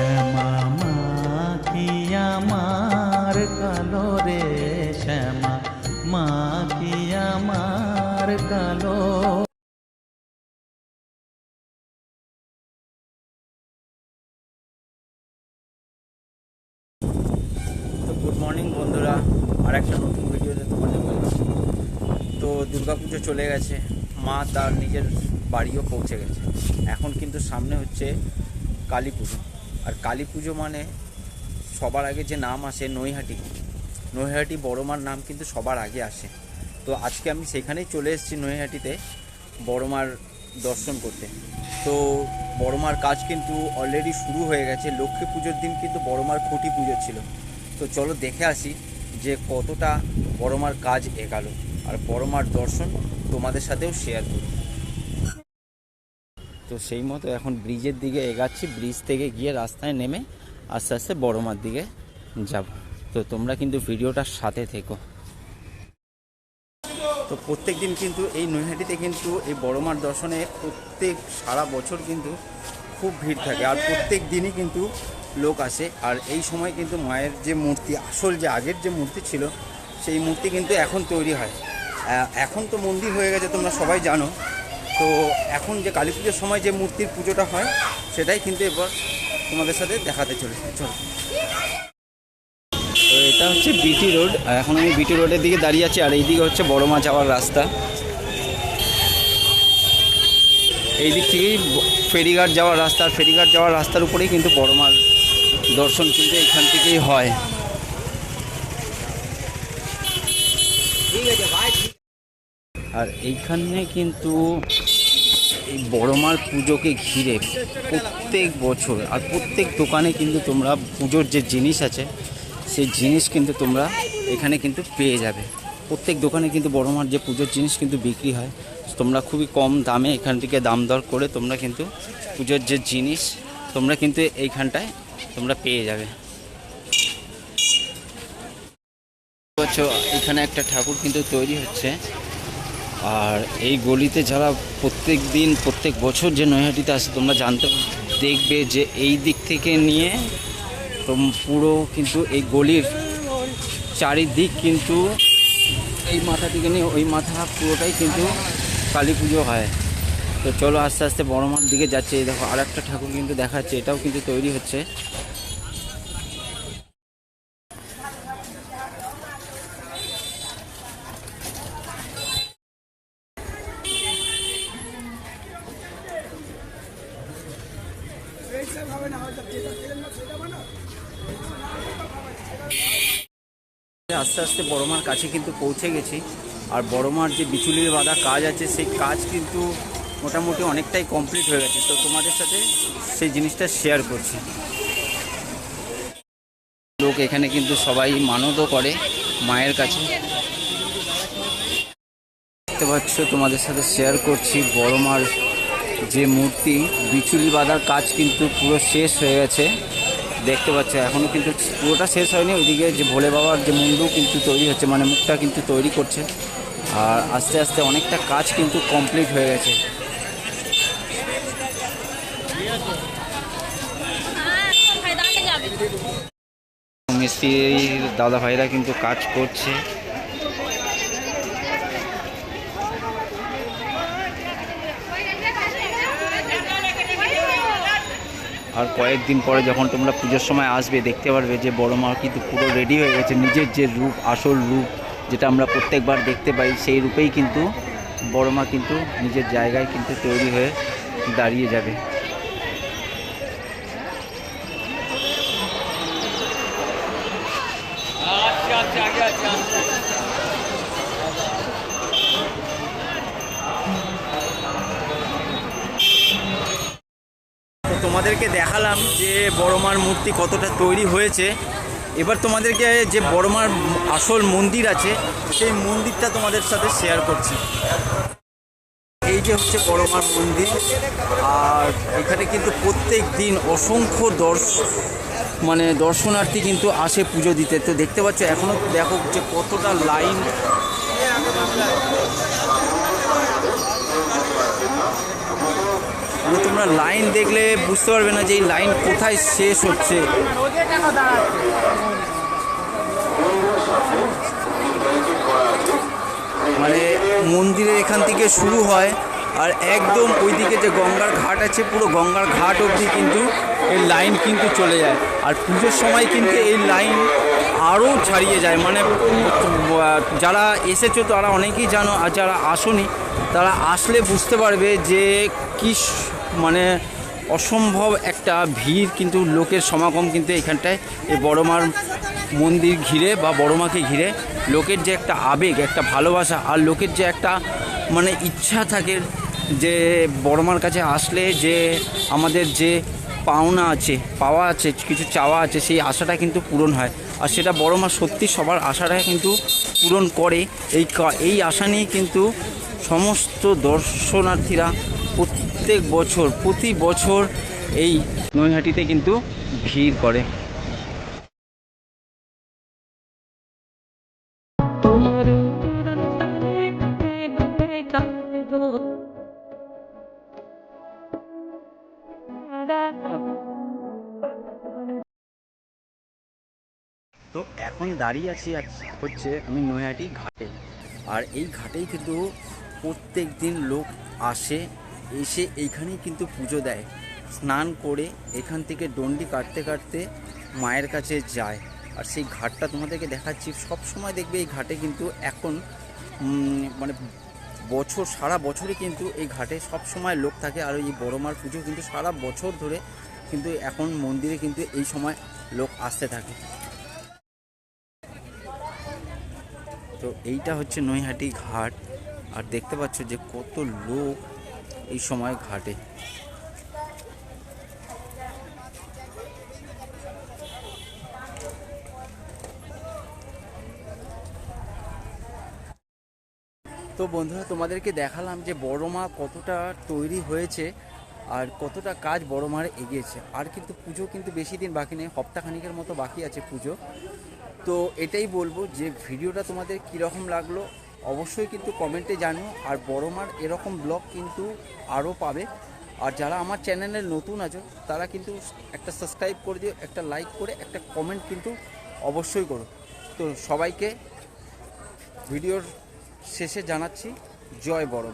শ্যামা মা কি আমার কালো রে শ্যামা মা কি আমার কালো। গুড মর্নিং বন্ধুরা, আর একটা নতুন ভিডিওতে তোমাদের ওয়েলকাম তো দুর্গাপুজো চলে গেছে, মা তার নিজের বাড়িও পৌঁছে গেছে। এখন কিন্তু সামনে হচ্ছে কালী পুজো। আর কালী পুজো মানে সবার আগে যে নাম আসে নৈহাটি। নৈহাটি বড় মার নাম কিন্তু সবার আগে আসে। তো আজকে আমি সেখানেই চলে এসেছি নৈহাটিতে বড় মার দর্শন করতে। তো বড় মার কাজ কিন্তু অলরেডি শুরু হয়ে গেছে। লক্ষ্মী পুজোর দিন কিন্তু বড় মার খুঁটি পুজো ছিল। তো চলো দেখে আসি যে কতটা বড় মার কাজ এগালো। আর বড় মার দর্শন তোমাদের সাথেও শেয়ার করি। তো সেই মতো এখন ব্রিজের দিকে এগাচ্ছি, ব্রিজ থেকে গিয়ে রাস্তায় নেমে আস্তে আস্তে বড় মার দিকে যাব। তো তোমরা কিন্তু ভিডিওটার সাথে থেকো। তো প্রত্যেক দিন কিন্তু এই নৈহাটিতে কিন্তু এই বড় মার দর্শনে প্রত্যেক সারা বছর কিন্তু খুব ভিড় থাকে আর প্রত্যেক দিনই কিন্তু লোক আসে। আর এই সময় কিন্তু মায়ের যে মূর্তি, আসল যে আগের যে মূর্তি ছিল, সেই মূর্তি কিন্তু এখন তৈরি হয়। এখন তো মন্দির হয়ে গেছে, তোমরা সবাই জানো। তো এখন যে কালী পুজোর সময় যে মূর্তির পুজোটা হয়, সেটাই কিন্তু এবার তোমাদের সাথে দেখাতে চলেছে। চলো। তো এটা হচ্ছে বিটি রোড আর এখন আমি বিটি রোডের দিকে দাঁড়িয়ে আছি, আর এইদিকে হচ্ছে বড় মা যাওয়ার রাস্তা। এই দিক থেকেই ফেরিঘাট যাওয়ার রাস্তা, আর ফেরিঘাট যাওয়ার রাস্তার উপরেই কিন্তু বড় মার দর্শন কিন্তু এখান থেকেই হয়। আর এইখানে কিন্তু এই বড় মার পুজোকে ঘিরে প্রত্যেক বছর আর প্রত্যেক দোকানে কিন্তু তোমরা পুজোর যে জিনিস আছে, সেই জিনিস কিন্তু তোমরা এখানে কিন্তু পেয়ে যাবে। প্রত্যেক দোকানে কিন্তু বড় মার যে পুজোর জিনিস কিন্তু বিক্রি হয়। তোমরা খুবই কম দামে এখান থেকে দাম দর করে তোমরা কিন্তু পুজোর যে জিনিস, তোমরা কিন্তু এইখানটায় তোমরা পেয়ে যাবে। এখানে একটা ঠাকুর কিন্তু তৈরি হচ্ছে। আর এই গলিতে যারা প্রত্যেক দিন, প্রত্যেক বছর যে নৈহাটিতে আসে, তোমরা জানতে দেখবে যে এই দিক থেকে নিয়ে পুরো কিন্তু এই গলির চারিদিক কিন্তু এই মাথা থেকে নিয়ে ওই মাথা পুরোটাই কিন্তু কালী পুজো হয়। তো চলো আস্তে আস্তে বড় মার দিকে যাচ্ছে। দেখো আর একটা ঠাকুর কিন্তু দেখাচ্ছে। এটাও কিন্তু তৈরি হচ্ছে। আস্তে আস্তে বড়মার কাছে কিন্তু পৌঁছে গেছি। আর বড়মার যে বিচুলির বাঁধা কাজ আছে, সেই কাজ কিন্তু মোটামুটি অনেকটাই কমপ্লিট হয়ে গেছে। তো তোমাদের সাথে সেই জিনিসটা শেয়ার করছি। লোক এখানে কিন্তু সবাই মানতও করে মায়ের কাছে। দেখতে পাচ্ছ, তোমাদের সাথে শেয়ার করছি বড়মার যে মূর্তি বিচুলি বাঁধার কাজ কিন্তু পুরো শেষ হয়ে গেছে। দেখতে পাচ্ছ এখনও কিন্তু পুরোটা শেষ হয়নি। ওইদিকে যে ভোলে বাবার যে মুন্ডু কিন্তু তৈরি হচ্ছে মানে মুখটা কিন্তু তৈরি করছে। আর আস্তে আস্তে অনেকটা কাজ কিন্তু কমপ্লিট হয়ে গেছে। যাবে। মিস্ত্রির দাদা ভাইরা কিন্তু কাজ করছে। আর কয়েকদিন পরে যখন তোমরা পুজোর সময় আসবে, দেখতে পারবে যে বড় মা কিন্তু পুরো রেডি হয়ে গেছে। নিজের যে রূপ, আসল রূপ যেটা আমরা প্রত্যেকবার দেখতে পাই, সেই রূপেই কিন্তু বড় মা কিন্তু নিজের জায়গায় কিন্তু তৈরি হয়ে দাঁড়িয়ে যাবে। তো তোমাদেরকে দেখালাম যে বড়মার মূর্তি কতটা তৈরি হয়েছে। এবার তোমাদেরকে যে বড়মার আসল মন্দির আছে, সেই মন্দিরটা তোমাদের সাথে শেয়ার করছি। এই যে হচ্ছে বড়মার মন্দির, আর এখানে কিন্তু প্রত্যেক দিন অসংখ্য দর্শ মানে দর্শনার্থী কিন্তু আসে পুজো দিতে। তো দেখতে পাচ্ছ এখনও দেখো যে কতটা লাইন তোমরা লাইন দেখলে বুঝতে পারবে না যে এই লাইন কোথায় শেষ হচ্ছে। মানে মন্দিরের এখান থেকে শুরু হয়, আর একদম ওইদিকে যে গঙ্গার ঘাট আছে, পুরো গঙ্গার ঘাট অবধি কিন্তু এই লাইন কিন্তু চলে যায়। আর পুজোর সময় কিন্তু এই লাইন আরও ছাড়িয়ে যায়। মানে যারা এসেছ তারা অনেকেই জানো, আর যারা আসনি, তারা আসলে বুঝতে পারবে যে কি মানে অসম্ভব একটা ভিড় কিন্তু লোকের সমাগম কিন্তু এখানটায়। এই বড়মার মন্দির ঘিরে বা বড়মাকে ঘিরে লোকের যে একটা আবেগ, একটা ভালোবাসা আর লোকের যে একটা মানে ইচ্ছা থাকে যে বড়মার কাছে আসলে যে আমাদের যে পাওনা আছে, পাওয়া আছে, কিছু চাওয়া আছে সেই আশাটা কিন্তু পূরণ হয়। আর সেটা বড়মা সত্যি সবার আশাটা কিন্তু পূরণ করে। এই এই আশা নিয়ে কিন্তু সমস্ত দর্শনার্থীরা প্রত্যেক বছর প্রতি বছর এই নৈহাটিতে কিন্তু ভিড় করে। তো এখন দাঁড়িয়ে আছি হচ্ছে আমি নৈহাটি ঘাটে। আর এই ঘাটেই কিন্তু প্রত্যেক দিন লোক আসে এসে এইখানেই কিন্তু পুজো দেয়। স্নান করে এখান থেকে ডন্ডি কাটতে কাটতে মায়ের কাছে যায়। আর সেই ঘাটটা তোমাদেরকে দেখাচ্ছি, সব সময় দেখবে এই ঘাটে কিন্তু এখন মানে বছর, সারা বছরই কিন্তু এই ঘাটে সব সময় লোক থাকে। আর এই বড়মার পুজো কিন্তু সারা বছর ধরে কিন্তু এখন মন্দিরে কিন্তু এই সময় লোক আসতে থাকে। তো এইটা হচ্ছে নৈহাটি ঘাট। আর দেখতে পাচ্ছ যে কত লোক এই সময় ঘাটে। তো বন্ধুরা, তোমাদেরকে দেখালাম যে বড় মা কতটা তৈরি হয়েছে আর কতটা কাজ বড় মার এগিয়েছে। আর কিন্তু পুজো কিন্তু বেশি দিন বাকি নেই, সপ্তাহখানিকের মতো বাকি আছে পুজো। তো এটাই বলব যে ভিডিওটা তোমাদের কীরকম লাগল অবশ্যই কিন্তু কমেন্টে জানিও। আর বড় মার এরকম ব্লগ কিন্তু আরও পাবে। আর যারা আমার চ্যানেলে নতুন আছো, তারা কিন্তু একটা সাবস্ক্রাইব করে দিও, একটা লাইক করে, একটা কমেন্ট কিন্তু অবশ্যই করো। তো সবাইকে ভিডিওর শেষে জানাচ্ছি, জয় বড়